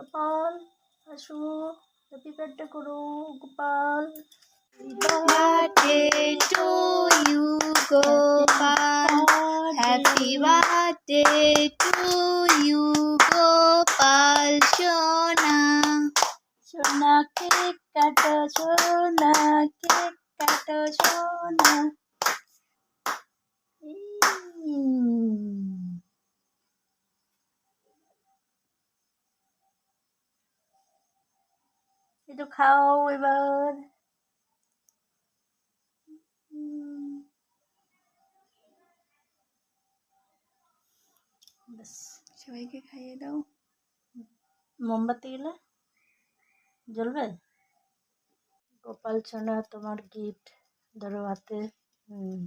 গোপাল আসু happy birthday করো Gopal. Birthday to you Gopal. Happy birthday to you Gopal সোনা। সোনা কেক কাটো সোনা কেক কাটো সোনা। একটু খাও এবার। ব্যাস সবাইকে খাইয়ে দাও মোমবাতি গেলে জ্বলবে গোপাল সোনা তোমার গিফট ধরো হাতে হুম